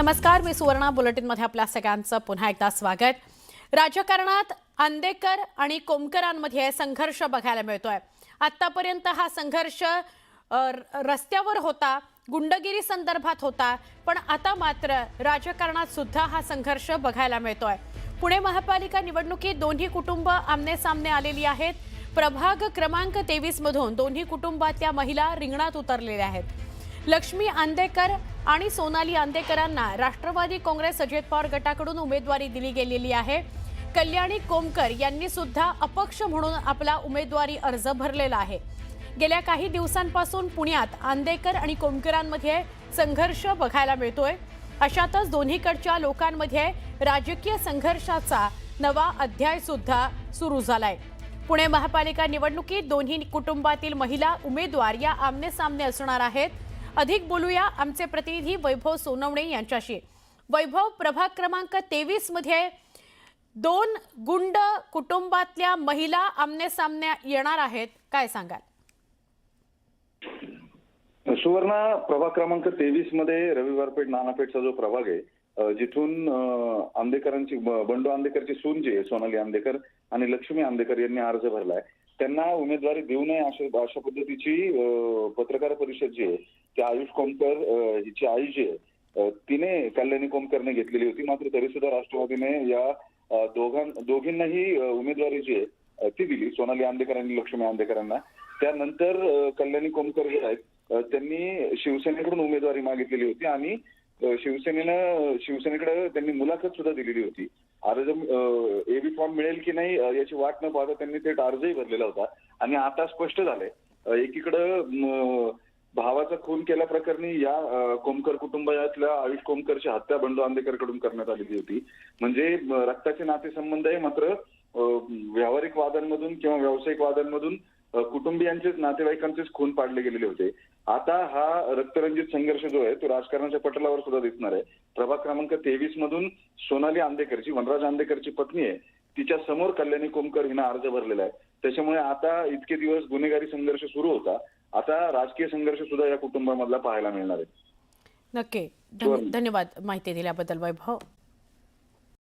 नमस्कार मी सुवर्णा. बुलेटिनमध्ये आपल्या सगळ्यांचं पुन्हा एकदा स्वागत. राजकारणात आंदेकर आणि कोमकरांमध्ये संघर्ष बघायला मिळतोय. आतापर्यंत हा संघर्ष र- रस्त्यावर होता गुंडगिरी संदर्भात होता पण आता मात्र राजकारणात सुद्धा हा संघर्ष बघायला मिळतोय. पुणे महापालिका निवडणुकीत दोन्ही कुटुंब आमने सामने आलेली आहेत. प्रभाग क्रमांक तेवीस मधून दोन्ही कुटुंबातल्या महिला रिंगणात उतरलेल्या आहेत. लक्ष्मी आंदेकर आणि सोनाली आंदेकरांना राष्ट्रवादी काँग्रेस अजित पवार गटाकडून उमेदवारी दिली गेलेली आहे. कल्याणी कोमकर यांनी सुद्धा अपक्ष म्हणून आपला उमेदवारी अर्ज भरलेला आहे. गेल्या काही दिवसांपासून पुण्यात आंदेकर आणि कोमकरांमध्ये संघर्ष बघायला मिळतोय. अशातच दोन्हीकडच्या लोकांमध्ये राजकीय संघर्षाचा नवा अध्याय सुद्धा सुरू झालाय. पुणे महापालिका निवडणुकीत दोन्ही कुटुंबातील महिला उमेदवार या आमने सामने असणार आहेत. अधिक बोलूया आमचे प्रतिनिधी वैभव सोनवणे यांच्याशी. वैभव प्रभाग क्रमांक तेवीसमध्ये दोन गुंड कुटुंबातल्या महिला आमने सामने येणार आहेत. काय सांगाल? सुवर्णा प्रभाग क्रमांक तेवीसमध्ये रविवार पेठ नानापेठचा जो प्रभाग आहे जिथून आंबेकरांची बंडू आंबेकरची सून जी आहे सोनाली आंदेकर आणि लक्ष्मी आंबेकर यांनी अर्ज भरलाय. त्यांना उमेदवारी देऊ नये अशा अशा पद्धतीची पत्रकार परिषद जी आहे ती आयुष कोमकर हिची आई जी आहे तिने कल्याणी कोमकरने घेतलेली होती. मात्र तरी सुद्धा राष्ट्रवादीने या दोघां दोघींनाही उमेदवारी जी आहे ती दिली. सोनाली आंदेकरांनी आणि लक्ष्मी आंदेकरांना. त्यानंतर कल्याणी कोमकर जे आहेत त्यांनी शिवसेनेकडून उमेदवारी मागितलेली होती आणि शिवसेनेनं शिवसेनेकडे त्यांनी मुलाखत सुद्धा दिलेली होती. अर्ज एबी फॉर्म मिळेल की नाही याची वाट न पाहता त्यांनी थेट अर्जही भरलेला होता. आणि आता स्पष्ट झालंय एकीकडं भावाचा खून केल्याप्रकरणी या कोमकर कुटुंबातल्या आयुष कोमकरची हत्या बंडू आंबेकरकडून करण्यात आलेली होती. म्हणजे रक्ताचे नातेसंबंध आहे मात्र व्यावहारिक वादांमधून किंवा व्यावसायिक वादांमधून कुटुंबियांचेच नातेवाईकांचेच खून पाडले गेलेले होते. आता हा रक्तरंजित संघर्ष जो आहे तो राजकारणाच्या पटलावर सुद्धा दिसणार आहे. प्रभाग क्रमांक तेवीस मधून सोनाली आंदेकरची वनराज आंदेकरची पत्नी आहे. तिच्या समोर कल्याणी कोमकर हिनं अर्ज भरलेला आहे. त्याच्यामुळे आता इतके दिवस गुन्हेगारी संघर्ष सुरू होता. आता राजकीय संघर्ष सुद्धा या कुटुंबामधला पाहायला मिळणार आहे. नक्की. धन्य- धन्यवाद माहिती दिल्याबद्दल वैभव.